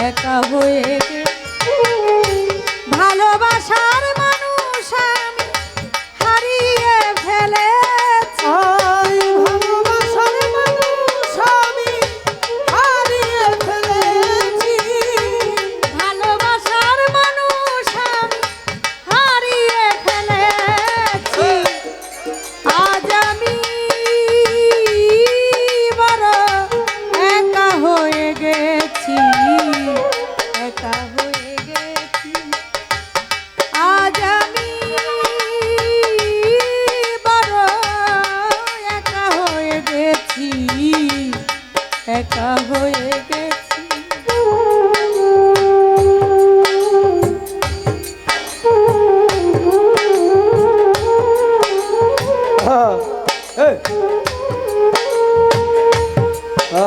একা হয়ে ভালোবাসার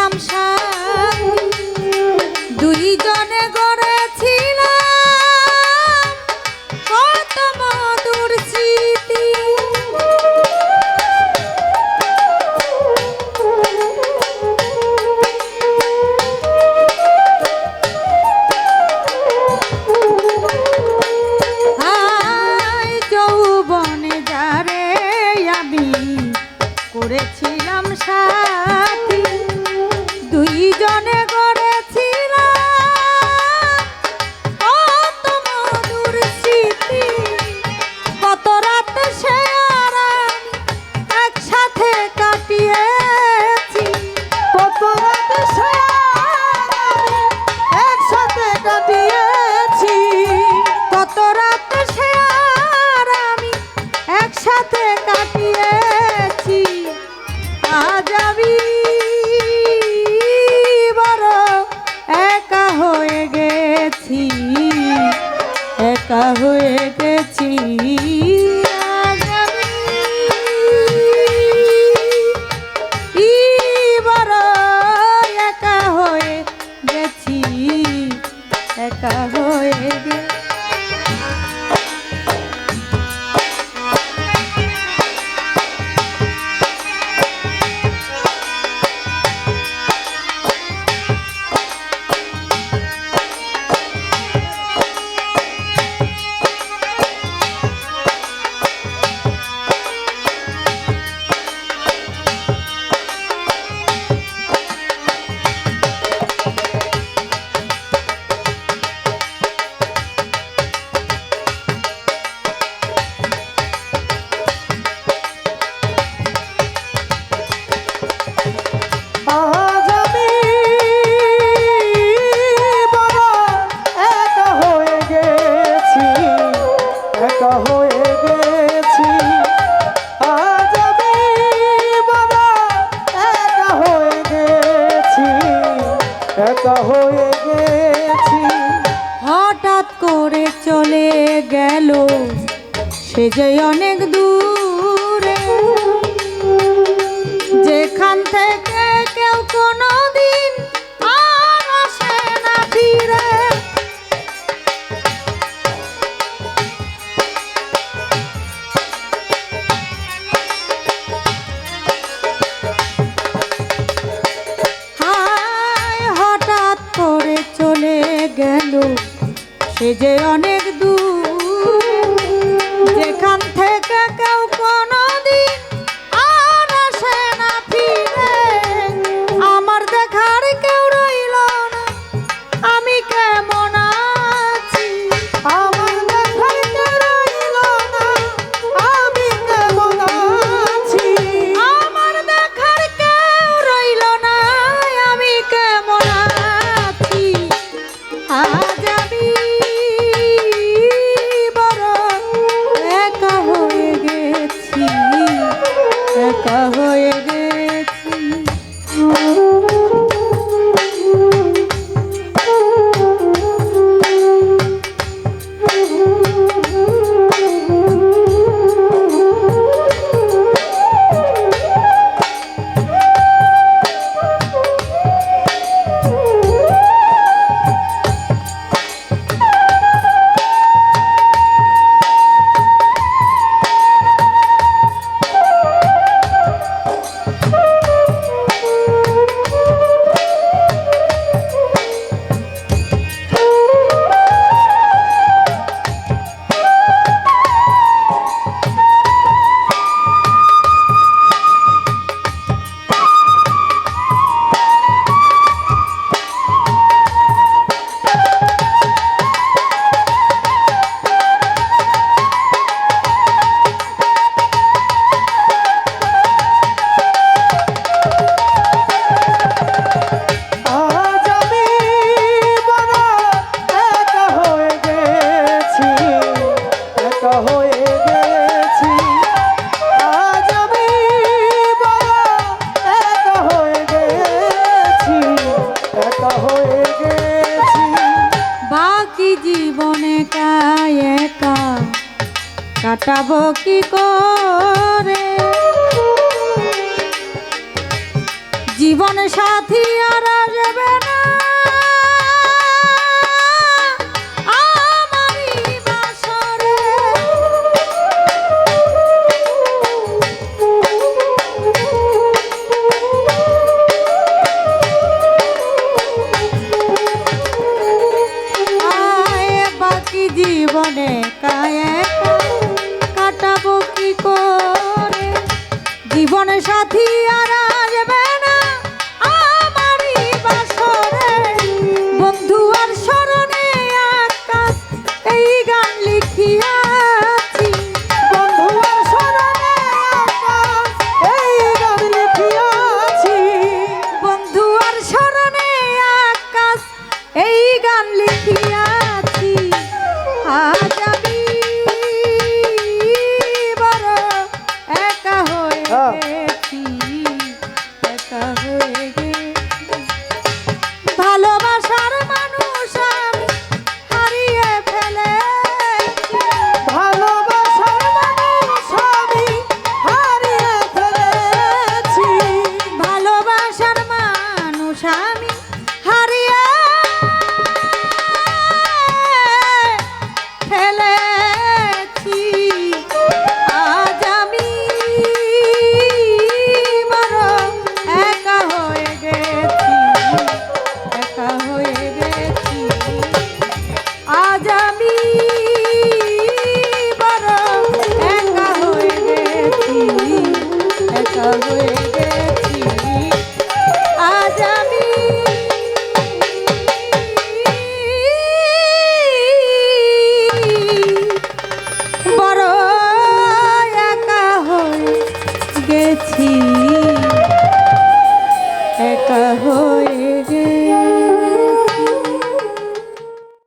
তামসা দুইজনে গড়েছিলাম কত মধুর স্মৃতি। যৌবনে যারে আমি করেছিলাম সা আছি। একা হয়ে গেল। সে যে অনেক দূর কাটাবো কি করে? জীবন সাথী আর আসবে না।